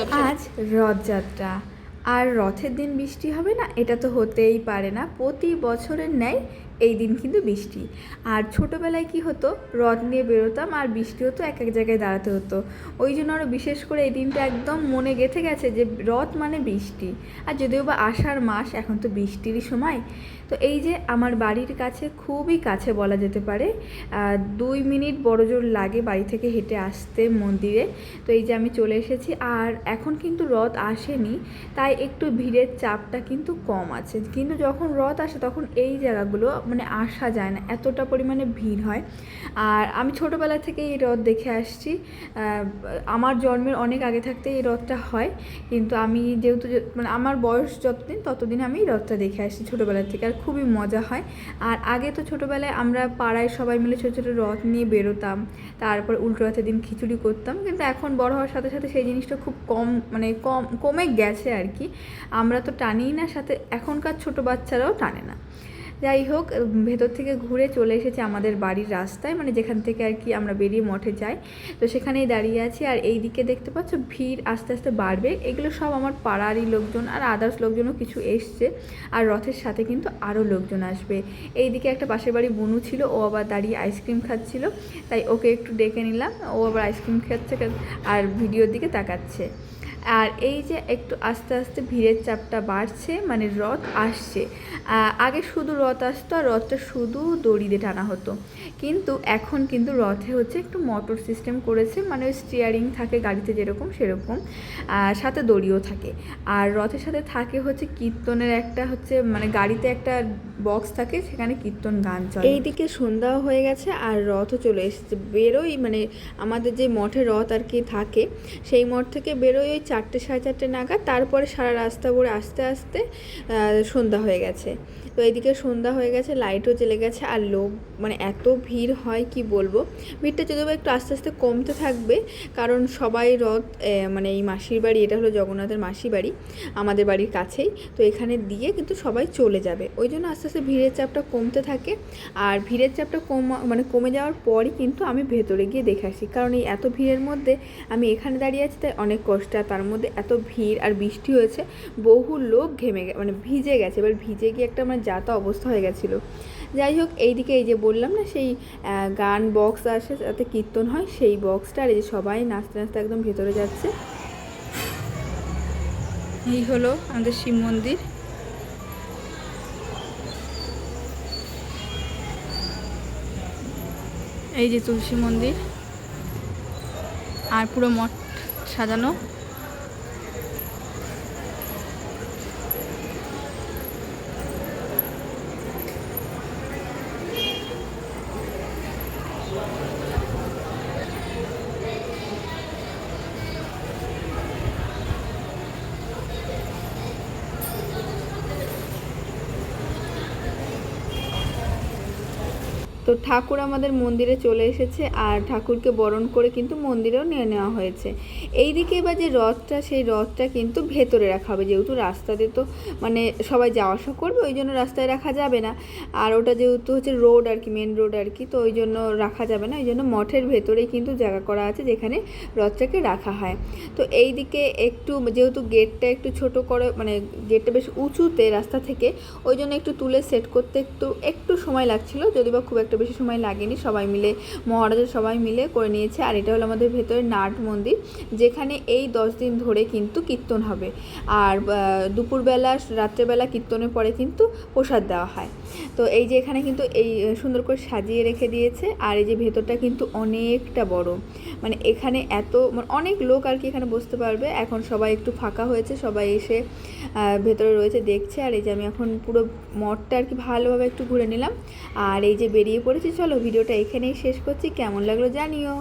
আজ রথযাত্রা। আর রথের দিন বৃষ্টি হবে না? এটা তো হতেই পারে না। প্রতি বছরের ন্যায় এই দিন কিন্তু বৃষ্টি। আর ছোটোবেলায় কি হতো? রথ নিয়ে বেরোতাম আর বৃষ্টি হতো, এক এক জায়গায় দাঁড়াতে হতো। ওই জন্য আরও বিশেষ করে এই দিনটা একদম মনে গেঁথে গেছে যে রথ মানে বৃষ্টি। আর যদিও বা আষাঢ় মাস, এখন তো বৃষ্টিরই সময়। তো এই যে আমার বাড়ির কাছে খুবই কাছে বলা যেতে পারে দুই মিনিট বড় জোর লাগে বাড়ি থেকে হেঁটে আসতে মন্দিরে। তো এই যে আমি চলে এসেছি, আর এখন কিন্তু রথ আসেনি, তাই একটু ভিড়ের চাপটা কিন্তু কম আছে। কিন্তু যখন রথ আসে, তখন এই জায়গাগুলো মানে আসা যায় না, এতটা পরিমাণে ভিড় হয়। আর আমি ছোটোবেলা থেকে এই রথ দেখে আসছি। আমার জন্মের অনেক আগে থাকতে এই রথটা হয়। কিন্তু আমি যেহেতু মানে আমার বয়স যতদিন, ততদিন আমি এই রথটা দেখে আসছি ছোটোবেলা থেকে, আর খুবই মজা হয়। আর আগে তো ছোটোবেলায় আমরা পাড়ায় সবাই মিলে ছোটো ছোটো রথ নিয়ে বেরোতাম, তারপর উল্টো রথের দিন খিচুড়ি করতাম। কিন্তু এখন বড় হওয়ার সাথে সাথে সেই জিনিসটা খুব কম মানে কম, কমে গেছে আর কি। আমরা তো টানিই না, সাথে এখনকার ছোট বাচ্চারাও টানে না। যাই হোক ভেতর থেকে ঘুরে চলে এসেছে আমাদের বাড়ির রাস্তায় মানে যেখান থেকে আর কি আমরা বেরিয়ে মঠে যাই। তো সেখানেই দাঁড়িয়ে আছি, আর এই দিকে দেখতে পাচ্ছ ভিড় আস্তে আস্তে বাড়বে। এগুলো সব আমার পাড়ারই লোকজন, আর আদার্স লোকজনও কিছু এসছে, আর রথের সাথে কিন্তু আরও লোকজন আসবে। এই দিকে একটা পাশের বাড়ি বনু ছিল, ও আবার দাঁড়িয়ে আইসক্রিম খাচ্ছিল, তাই ওকে একটু ডেকে নিলাম, ও আবার আইসক্রিম খাচ্ছে আর ভিডিওর দিকে তাকাচ্ছে। আর এই যে একটু আস্তে আস্তে ভিড়ের চাপটা বাড়ছে মানে রথ আসছে। আগে শুধু রথ আসতো আর রথটা শুধু দড়ি দিয়ে টানা হতো। কিন্তু এখন কিন্তু রথে হচ্ছে একটু মোটর সিস্টেম করেছে মানে ওই স্টিয়ারিং থাকে গাড়িতে যেরকম সেরকম সাথে দড়িও থাকে। আর রথের সাথে থাকে হচ্ছে কীর্তনের একটা হচ্ছে মানে গাড়িতে একটা বক্স থাকে, সেখানে কীর্তন গান চলে। এইদিকে সন্ধ্যাও হয়ে গেছে আর রথও চলে এসেছে। বেরোই মানে আমাদের যে মঠে রথ আর কি থাকে, সেই মঠ থেকে বেরোই ওই চারটে সাড়ে চারটে নাগাদ তারপরে সারা রাস্তা করে আস্তে আস্তে সন্ধ্যা হয়ে গেছে। তো এদিকে সন্ধ্যা হয়ে গেছে লাইটও জ্বেলে গেছে আর লোক মানে এত ভিড় হয় কি বলব? ভিড়টা যদিও একটু আস্তে আস্তে কমতে থাকবে, কারণ সবাই রথ মানে এই মাসির বাড়ি, এটা হলো জগন্নাথের মাসি বাড়ি, আমাদের বাড়ির কাছেই, তো এখানে দিয়ে কিন্তু সবাই চলে যাবে। ওই জন্য আস্তে আস্তে ভিড়ের চাপটা কমতে থাকে আর ভিড়ের চাপটা কম মানে কমে যাওয়ার পরই কিন্তু আমি ভেতরে গিয়ে দেখে আসি। কারণ এই এত ভিড়ের মধ্যে আমি এখানে দাঁড়িয়ে আছি, তাই অনেক কষ্ট, আর তার মধ্যে এত ভিড় আর বৃষ্টি হয়েছে, বহু লোক ঘেমে মানে ভিজে গেছে। এবার ভিজে গিয়ে একটা মানে যাতা অবস্থা হয়ে গেছিল। যাই হোক, এইদিকে এই যে বললাম না, সেই গান বক্স আসে, যাতে কীর্তন হয়, সেই বক্সটা আর এই যে সবাই নাচতে নাচতে একদম ভেতরে যাচ্ছে। এই হলো আমাদের শিব মন্দির। এই যে তুলসী মন্দির। আর পুরো মঠ সাজানো। তো ঠাকুর আমাদের মন্দিরে চলে এসেছে আর ঠাকুরকে বরণ করে কিন্তু মন্দিরেও নিয়ে নেওয়া হয়েছে। এই দিকে এবার যে রথটা, সেই রথটা কিন্তু ভেতরে রাখা হবে। যেহেতু রাস্তাতে তো মানে সবাই যাওয়া আসা করবে, ওই জন্য রাস্তায় রাখা যাবে না। আর ওটা যেহেতু হচ্ছে রোড আর কি মেন রোড আর কি, তো ওই জন্য রাখা যাবে না। ওই জন্য মঠের ভেতরেই কিন্তু জায়গা করা আছে যেখানে রথটাকে রাখা হয়। তো এই দিকে একটু যেহেতু গেটটা একটু ছোট করে মানে গেটটা বেশ উঁচুতে রাস্তা থেকে, ওই জন্য একটু তুলে সেট করতে একটু একটু সময় লাগছিল। যদি বা খুব একটা বেশি সময় লাগেনি, সবাই মিলে মহারাজা সবাই মিলে করে নিয়েছে। আর এটা হলো আমাদের ভেতরে নাট মন্দির, যেখানে এই দশ দিন ধরে কিন্তু কীর্তন হবে। আর দুপুরবেলা, রাত্রেবেলা কীর্তনের পরে কিন্তু প্রসাদ দেওয়া হয়। তো এই যে এখানে কিন্তু এই সুন্দর করে সাজিয়ে রেখে দিয়েছে। আর এই যে ভেতরটা কিন্তু অনেকটা বড়। মানে এখানে এত মানে অনেক লোক আর কি এখানে বসতে পারবে। এখন সবাই একটু ফাঁকা হয়েছে, সবাই এসে ভেতরে রয়েছে, দেখছে। আর এই যে আমি এখন পুরো মঠটা আর কি ভালোভাবে একটু ঘুরে নিলাম। আর এই যে বেরিয়ে পড়েছি চলো ভিডিওটা এখানেই শেষ করছি। কেমন লাগল জানিও।